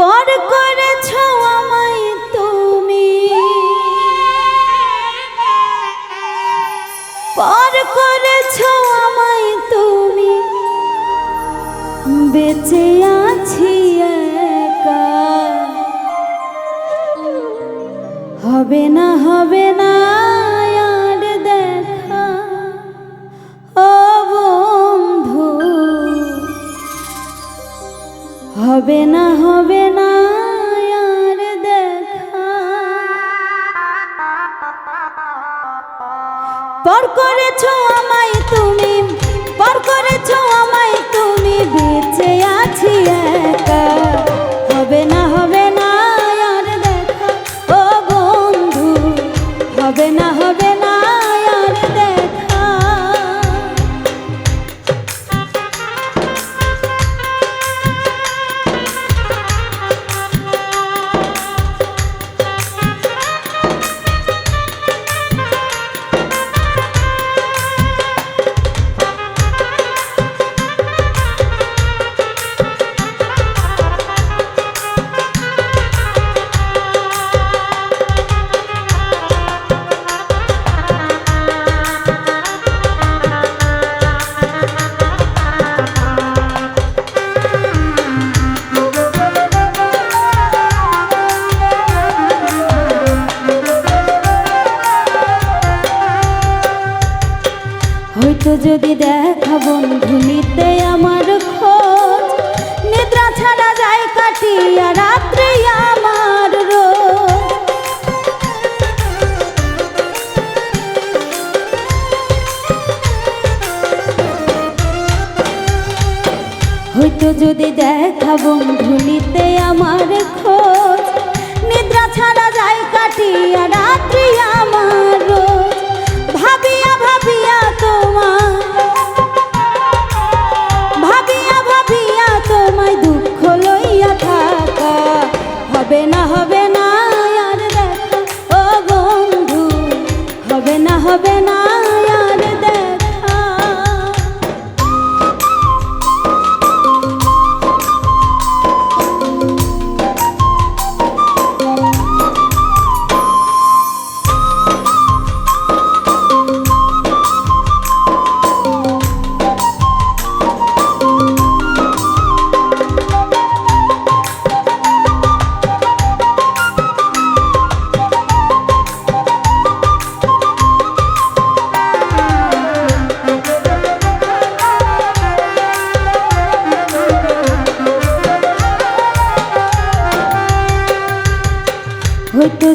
পর করেছ আমায় তুমি। পর করেছ আমায় তুমি। বেঁচে আছি একা। হবে না হবে না। হবে না হবে না, আর দেখা। পর করেছ আমায় তুমি, পর করেছ আমায় তুমি, বেঁচে আছি একা। হবে না হবে না, আর দেখা। ও বন্ধু, হবে না হয়তো যদি দেখা বন্ধু নিতে আমার খোঁজ। নিদ্রা ছাড়া যায় কাটিয়া রাত্রে আমার হয়তো যদি দেখা বন্ধু নিতে আমার খোঁজ। নিদ্রা ছাড়া যায় কাটিয়া রাত্রি আমার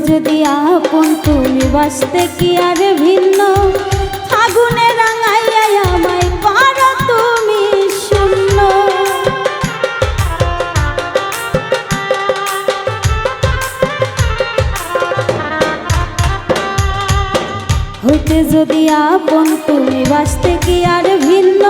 যদি আপন তুমি বাঁচতে কি আর ভিন্ন? আগুনে রাঙাইয়া আমায় পারো তুমি শূন্য। হইতে যদি আপন তুমি বাঁচতে কি আর ভিন্ন?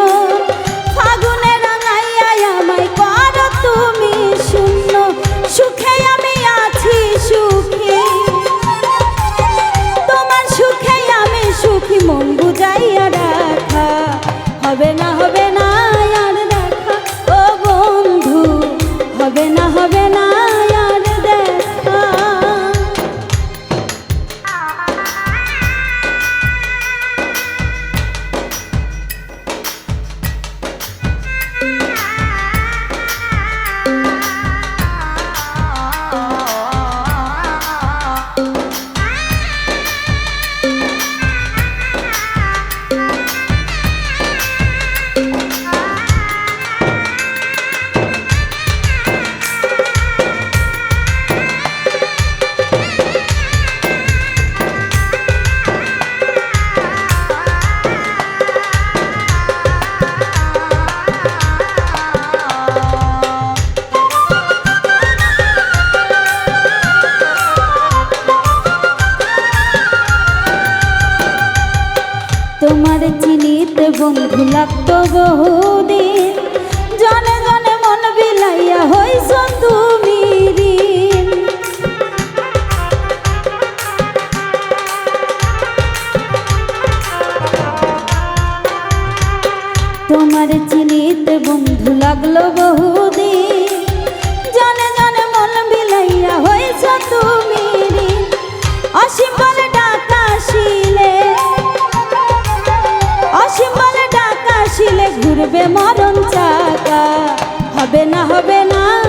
বন্ধু লাগতো বহুদিন। ঘুরবে মরণ চাকা হবে না হবে না।